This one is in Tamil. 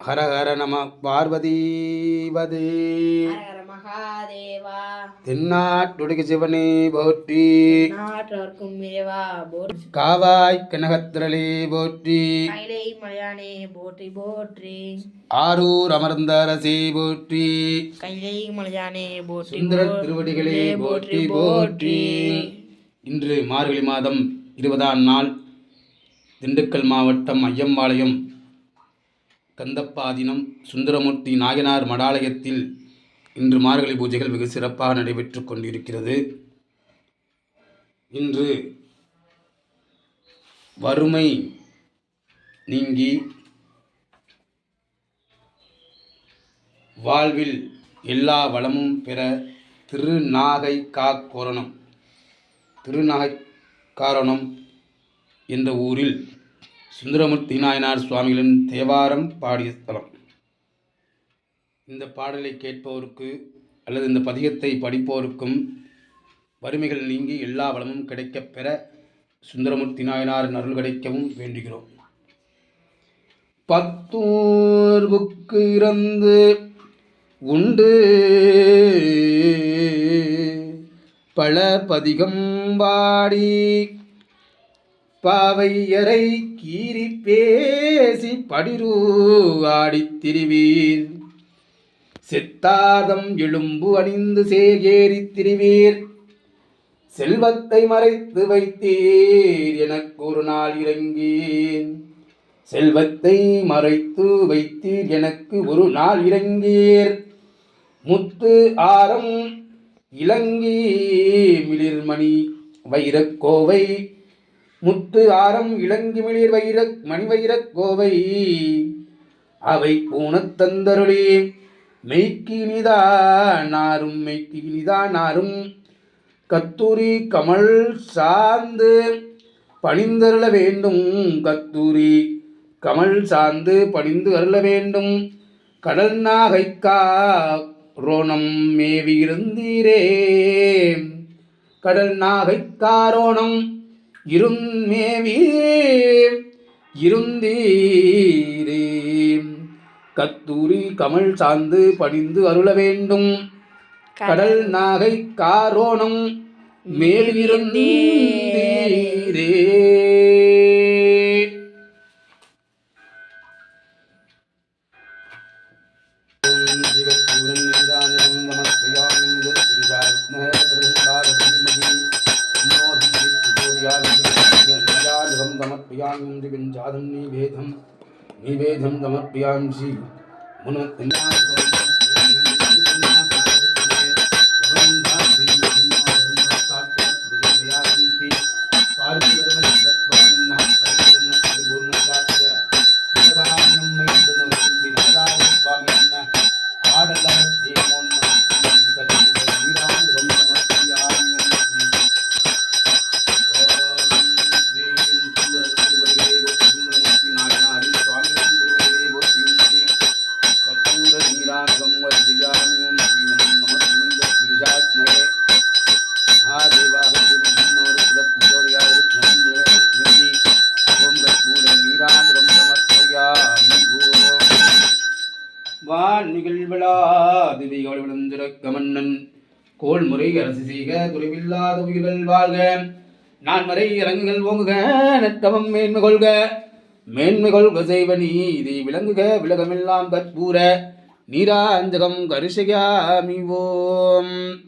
ஹர ஹர நம பார்வதீபதே ஹரஹர மகாதேவா. தென்னாட்டுடைய சிவனே போற்றி. நாட்டவர்க்கும் இறைவா போற்றி. காவாய் கனகத்திரளே போற்றி. கைலை மலையானே போற்றி போற்றி. ஆரூர் அமர்ந்த அரசே போற்றி. கைலை மலையானே போற்றி சுந்தர. திருவடிகளே போற்றி. போற்றி. இன்று மார்கழி மாதம் இருபதாம் நாள் திண்டுக்கல் மாவட்டம் ஐயம்பாளையம் கந்தப்பாதினம் சுந்தரமூர்த்தி நாயனார் மடாலயத்தில் இன்று மார்கழி பூஜைகள் வெகு சிறப்பாக நடைபெற்று கொண்டிருக்கிறது. இன்று வறுமை நீங்கி வாழ்வில் எல்லா வளமும் பெற திருநாகை காக்கோரணம் திருநாகை காரணம் என்ற ஊரில் சுந்தரமூர்த்தி நாயனார் சுவாமிகளின் தேவாரம் பாடிய ஸ்தலம். இந்த பாடலை கேட்பவருக்கு அல்லது இந்த பதிகத்தை படிப்போருக்கும் வறுமைகள் நீங்கி எல்லா வளமும் கிடைக்கப் பெற சுந்தரமூர்த்தி நாயனாரின் அருள் கிடைக்கவும் வேண்டுகிறோம். பத்தூர்வுக்கு இறந்து உண்டு பல பதிகம் பாடி பாவையரை கீறி பேசி படிரு ஆடித் திரிவீர். சித்தார்தம் எலும்பு அணிந்து சேகேறித் திரிவீர். செல்வத்தை மறைத்து வைத்தீர் எனக்கு ஒரு நாள் இறங்கேன் செல்வத்தை மறைத்து வைத்தீர் எனக்கு ஒரு நாள் இறங்கீர். முத்து ஆரம் இலங்கி மிளிர்மணி வைரக்கோவை முத்து ஆரம் இளங்கி மிளிர் வைர கோவை. அவை பூணத்தந்தருளே தந்தருளே. மெய்க்கினிதா நாரும் மெய்க்கினிதா நாரும். கத்தூரி கமல் சார்ந்து பணிந்தருள வேண்டும். கத்தூரி கமல் சார்ந்து பணிந்து அருள வேண்டும். கடல் நாகைக்கா ரோணம் மேவி இருந்தீரே கடல் நாகைக்காரோணம் இருமேவி இருந்தீரே. கத்தூரி கமல் சார்ந்து பணிந்து அருள வேண்டும். கடல் நாகை காரோணம் மேல் இருந்தீரே. ஓம் ஜிகத்பூரன் समर्पयामि दिगञ्जातं निवेदं निवेदं समर्पयामि मुन மன்னன். கோள்முறை அரசு செய்க குறைவில்லாத உயிர்கள் வாழ்க. நான் மறை இறங்குகள் ஓங்குக நட்டவம் மேன்மை கொள்க மேன்மை கொள்க செய்வ நீதி விளங்குக விலகமெல்லாம் கற்பூர. நீராஞ்சகம் கரிசையாமி ஓம்